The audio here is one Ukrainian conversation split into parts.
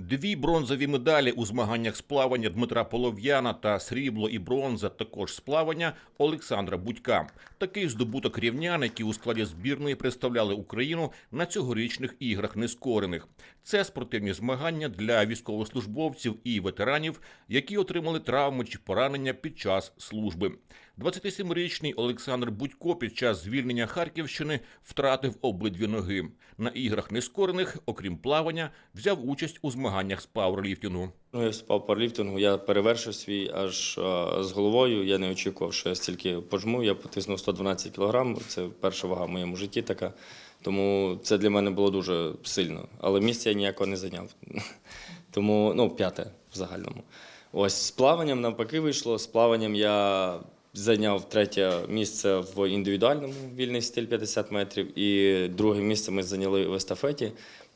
Дві бронзові медалі у змаганнях з плавання Дмитра Полов'яна та срібло і бронза також з плавання Олександра Будька. Такий здобуток рівнян, які у складі збірної представляли Україну на цьогорічних іграх нескорених. Це спортивні змагання для військовослужбовців і ветеранів, які отримали травми чи поранення під час служби. 27-річний Олександр Будько під час звільнення Харківщини втратив обидві ноги. На іграх нескорених, окрім плавання, взяв участь у змаганнях з пауерліфтингу. Ну, я вступав пауерліфтингу, я перевершив свій аж а, з головою. Я не очікував, що я стільки пожму. Я потиснув 112 кг. Це перша вага в моєму житті така. Тому це для мене було дуже сильно. Але місця я ніякого не зайняв. Тому, ну, п'яте в загальному. Ось з плаванням навпаки вийшло. З плаванням я зайняв третє місце в індивідуальному вільний стиль 50 метрів, і друге місце ми зайняли в естафеті.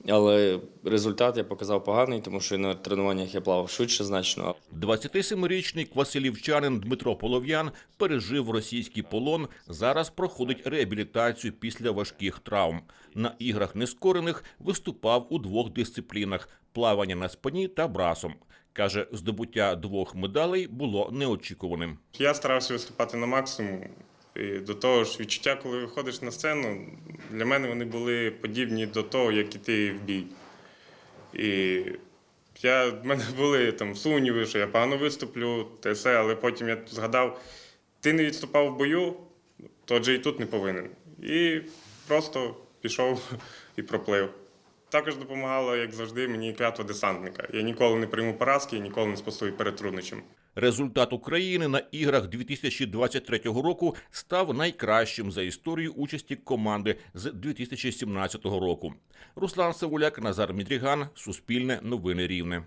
Але результат я показав поганий, тому що на тренуваннях я плавав швидше значно. 27-річний квасилівчанин Дмитро Полов'ян пережив російський полон. Зараз проходить реабілітацію після важких травм. На іграх нескорених виступав у двох дисциплінах: плавання на спині та брасом. Каже, здобуття двох медалей було неочікуваним. Я старався виступати на максимум. І до того ж, відчуття, коли виходиш на сцену, для мене вони були подібні до того, як іти в бій. І я, в мене були там сумніви, що я погано виступлю, те все, але потім я згадав, ти не відступав в бою, то отже і тут не повинен. І просто пішов і проплив. Також допомагала, як завжди, мені клятва десантника. Я ніколи не прийму поразки і ніколи не спасую перед трудничем. Результат України на іграх 2023 року став найкращим за історію участі команди з 2017 року. Руслан Савуляк, Назар Мідріган, Суспільне новини Рівне.